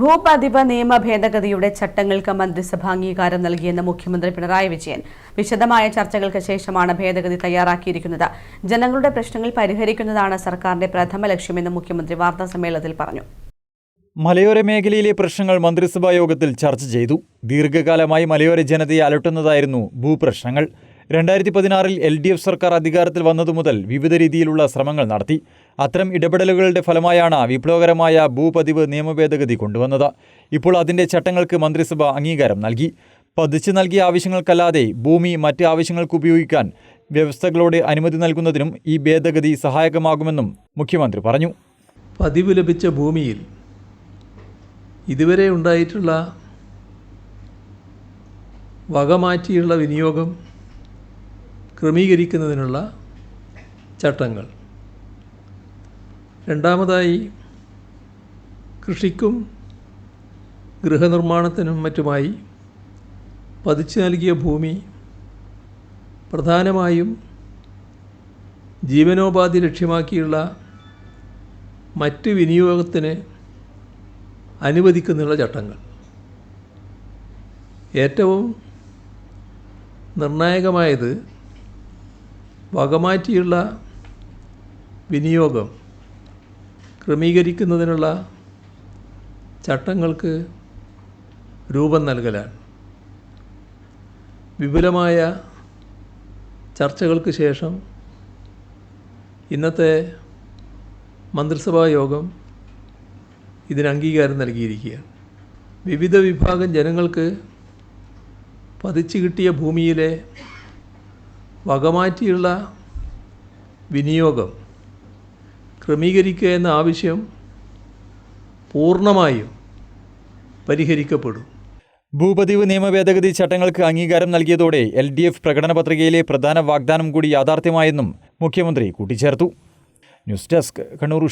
ഭൂപതിവ് നിയമ ഭേദഗതിയുടെ ചട്ടങ്ങൾക്ക് മന്ത്രിസഭ അംഗീകാരം നൽകിയെന്ന് മുഖ്യമന്ത്രി പിണറായി വിജയൻ. വിശദമായ ചർച്ചകൾക്ക് ശേഷമാണ് ഭേദഗതി തയ്യാറാക്കിയിരിക്കുന്നത്. ജനങ്ങളുടെ പ്രശ്നങ്ങൾ പരിഹരിക്കുന്നതാണ് സർക്കാരിന്റെ പ്രഥമ ലക്ഷ്യമെന്ന് മുഖ്യമന്ത്രി വാർത്താ സമ്മേളനത്തിൽ പറഞ്ഞു. മലയോര മേഖലയിലെ പ്രശ്നങ്ങൾ മന്ത്രിസഭാ യോഗത്തിൽ ചർച്ച ചെയ്തു. ദീർഘകാലമായി മലയോര ജനതയെ അലട്ടുന്നതായിരുന്നു ഭൂപ്രശ്നങ്ങൾ. രണ്ടായിരത്തി പതിനാറിൽ എൽ ഡി എഫ് സർക്കാർ അധികാരത്തിൽ വന്നതു മുതൽ വിവിധ രീതിയിലുള്ള ശ്രമങ്ങൾ നടത്തി. അത്തരം ഇടപെടലുകളുടെ ഫലമായാണ് വിപ്ലവകരമായ ഭൂപതിവ് നിയമഭേദഗതി കൊണ്ടുവന്നത്. ഇപ്പോൾ അതിന്റെ ചട്ടങ്ങൾക്ക് മന്ത്രിസഭ അംഗീകാരം നൽകി. പതിച്ചു നൽകിയ ആവശ്യങ്ങൾക്കല്ലാതെ ഭൂമി മറ്റ് ആവശ്യങ്ങൾക്ക് ഉപയോഗിക്കാൻ വ്യവസ്ഥകളോട് അനുമതി നൽകുന്നതിനും ഈ ഭേദഗതി സഹായകമാകുമെന്നും മുഖ്യമന്ത്രി പറഞ്ഞു. പതിവ് ലഭിച്ച ഭൂമിയിൽ ഇതുവരെ ഉണ്ടായിട്ടുള്ള വകമാറ്റിയുള്ള വിനിയോഗം ക്രമീകരിക്കുന്നതിനുള്ള ചട്ടങ്ങൾ. രണ്ടാമതായി കൃഷിക്കും ഗൃഹനിർമ്മാണത്തിനും മറ്റുമായി പതിച്ചു നൽകിയ ഭൂമി പ്രധാനമായും ജീവനോപാധി ലക്ഷ്യമാക്കിയുള്ള മറ്റ് വിനിയോഗത്തിന് അനുവദിക്കുന്നുള്ള ചട്ടങ്ങൾ. ഏറ്റവും നിർണായകമായത് വകമാറ്റിയുള്ള വിനിയോഗം ക്രമീകരിക്കുന്നതിനുള്ള ചട്ടങ്ങൾക്ക് രൂപം നൽകലാണ്. വിപുലമായ ചർച്ചകൾക്ക് ശേഷം ഇന്നത്തെ മന്ത്രിസഭാ യോഗം ഇതിന് അംഗീകാരം നൽകിയിരിക്കുകയാണ്. വിവിധ വിഭാഗം ജനങ്ങൾക്ക് പതിച്ചു കിട്ടിയ ഭൂമിയിലെ വകമാറ്റിയുള്ള വിനിയോഗം ക്രമീകരിക്കുക എന്ന ആവശ്യം പൂർണമായും പരിഹരിക്കപ്പെടും. ഭൂപതിവ് നിയമ ഭേദഗതി ചട്ടങ്ങൾക്ക് അംഗീകാരം നൽകിയതോടെ എൽ ഡി എഫ് പ്രകടന പത്രികയിലെ പ്രധാന വാഗ്ദാനം കൂടി യാഥാർത്ഥ്യമായെന്നും മുഖ്യമന്ത്രി കൂട്ടിച്ചേർത്തു. News desk Kannur